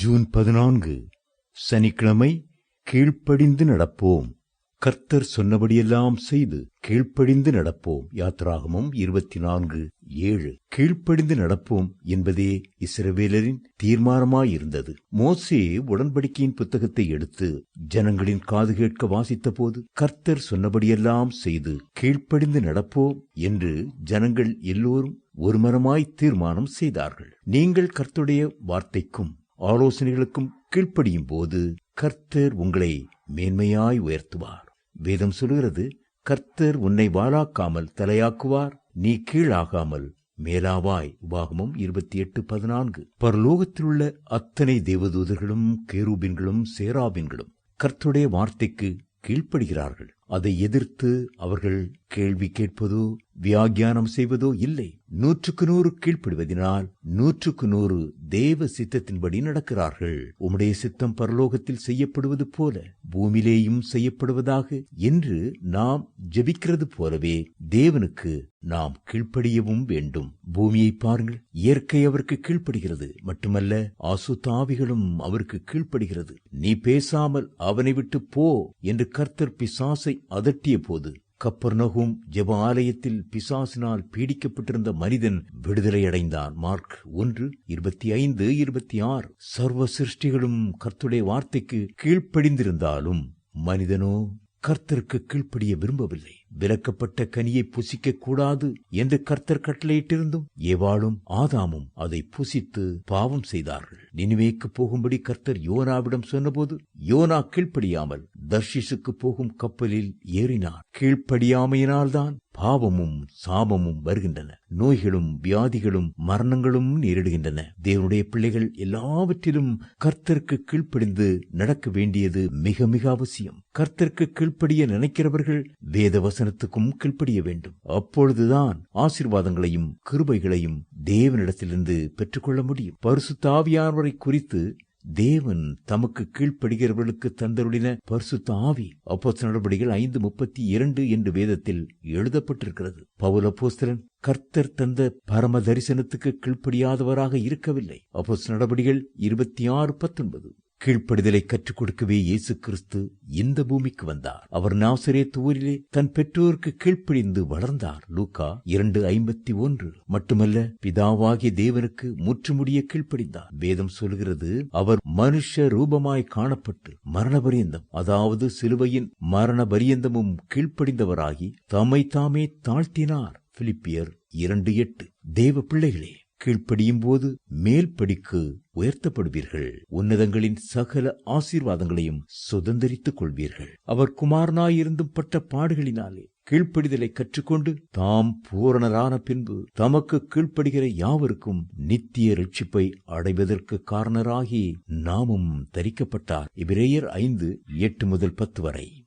June பதினான்கு சனிக்கிழமை கீழ்ப்படிந்து நடப்போம். கர்த்தர் சொன்னபடியெல்லாம் செய்து கீழ்ப்படிந்து நடப்போம். யாத்ராகமும் இருபத்தி நான்கு ஏழு. கீழ்ப்படிந்து நடப்போம் என்பதே இஸ்ரவேலரின் தீர்மானமாயிருந்தது. மோசே உடன்படிக்கையின் புத்தகத்தை எடுத்து ஜனங்களின் காது கேட்க வாசித்த போது கர்த்தர் சொன்னபடியெல்லாம் செய்து கீழ்ப்படிந்து நடப்போம் என்று ஜனங்கள் எல்லோரும் ஒருமரமாய் தீர்மானம் செய்தார்கள். நீங்கள் கர்த்துடைய வார்த்தைக்கும் ஆலோசனைகளுக்கும் கீழ்ப்படியும் போது கர்த்தர் உங்களை மேன்மையாய் உயர்த்துவார். வேதம் சொல்கிறது கர்த்தர் உன்னை வாழாக்காமல் தலையாக்குவார் நீ கீழாகாமல் மேலாவாய். உபாகமும் இருபத்தி எட்டு பதினான்கு. பரலோகத்திலுள்ள அத்தனை தேவதூதர்களும் கேரூபின்களும் சேராபின்களும் கர்த்தருடைய வார்த்தைக்கு கீழ்ப்படுகிறார்கள். அதை எதிர்த்து அவர்கள் கேள்வி கேட்பதோ வியாக்கியானம் செய்வதோ இல்லை. நூற்றுக்கு நூறு கீழ்ப்படுவதனால் நூற்றுக்கு நூறு தேவ சித்தத்தின்படி நடக்கிறார்கள். உம்முடைய சித்தம் பரலோகத்தில் செய்யப்படுவது போல பூமியிலேயும் செய்யப்படுவதாக என்று நாம் ஜெபிக்கிறது போலவே தேவனுக்கு நாம் கீழ்ப்படியவும் வேண்டும். பூமியை பாருங்கள் இயற்கை அவருக்கு கீழ்ப்படுகிறது. மட்டுமல்ல ஆசுத்தாவிகளும் அவருக்கு கீழ்ப்படுகிறது. நீ பேசாமல் அவனை விட்டு போ என்று கர்த்தர் பிசாசை அதட்டிய போது கப்பர்நகும் ஜெப ஆலயத்தில் பிசாசினால் பீடிக்கப்பட்டிருந்த மனிதன் விடுதலையடைந்தார் மார்க் ஒன்று இருபத்தி ஐந்து இருபத்தி ஆறு. சர்வ சிருஷ்டிகளும் கர்த்துடைய வார்த்தைக்கு கீழ்ப்படிந்திருந்தாலும் மனிதனோ கர்த்தருக்கு கீழ்ப்படிய விரும்பவில்லை. விலக்கப்பட்ட கனியை புசிக்க கூடாது என்று கர்த்தர் கட்டளையிட்டிருந்தும் ஏவாளும் ஆதாமும் அதை புசித்து பாவம் செய்தார்கள். நினைவேக்கு போகும்படி கர்த்தர் யோனாவிடம் சொன்னபோது யோனா கீழ்ப்படியாமல் தர்ஷிசுக்கு போகும் கப்பலில் ஏறினார் கீழ்ப்படியாமையினால்தான் பாவமும் சாபமும் வருகின்றன. நோய்களும் வியாதிகளும் மரணங்களும் நேரிடுகின்றன. தேவனுடைய பிள்ளைகள் எல்லாவற்றிலும் கர்த்தருக்கு கீழ்ப்படிந்து நடக்க வேண்டியது மிக மிக அவசியம். கர்த்தருக்கு கீழ்ப்படிய நினைக்கிறவர்கள் வேத வசனத்துக்கும் கீழ்ப்படிய வேண்டும். அப்பொழுதுதான் ஆசீர்வாதங்களையும் கிருபைகளையும் தேவனிடத்திலிருந்து பெற்றுக்கொள்ள முடியும். பரிசுத்தாவியானவரை குறித்து தேவன் தமக்கு கீழ்ப்படுகிறவர்களுக்கு தந்தருளின பரிசுத்த ஆவி அப்போஸ் நடவடிக்கைகள் ஐந்து முப்பத்தி இரண்டு என்று வேதத்தில் எழுதப்பட்டிருக்கிறது. பவுல் அப்போஸ்தலன் கர்த்தர் தந்த பரம தரிசனத்துக்கு கீழ்ப்படியாதவராக இருக்கவில்லை. அப்போஸ் நடவடிக்கைகள் இருபத்தி ஆறு பத்தொன்பது. கீழ்ப்படிதலை கற்றுக் கொடுக்கவே இயேசு கிறிஸ்து இந்த பூமிக்கு வந்தார். அவர் நாசரே ஊரிலே தன் பெற்றோருக்கு கீழ்ப்படிந்து வளர்ந்தார். லூகா இரண்டு ஐம்பத்தி ஒன்று. மட்டுமல்ல பிதாவாகிய தேவனுக்கு முற்றுமுடிய கீழ்ப்படிந்தார். வேதம் சொல்கிறது அவர் மனுஷ ரூபமாய் காணப்பட்டு மரண பரியந்தம் அதாவது சிலுவையின் மரண பரியந்தமும் கீழ்ப்படிந்தவராகி தம்மை தாமே தாழ்த்தினார். பிலிப்பியர் இரண்டு எட்டு. தேவ பிள்ளைகளே கீழ்ப்படியும் போது உயர்த்தப்படுவீர்கள். உன்னதங்களின் சகல ஆசீர்வாதங்களையும் சுதந்திரித்துக் கொள்வீர்கள். அவர் குமாரனாயிருந்தும் பட்ட பாடுகளினாலே கீழ்ப்படிதலை கற்றுக்கொண்டு தாம் பூரணரான பின்பு தமக்கு கீழ்ப்படுகிற யாவருக்கும் நித்திய ரட்சிப்பை அடைவதற்கு காரணராகி நாமும் தரிக்கப்பட்டார். இபிரேயர் ஐந்து எட்டு முதல் பத்து வரை.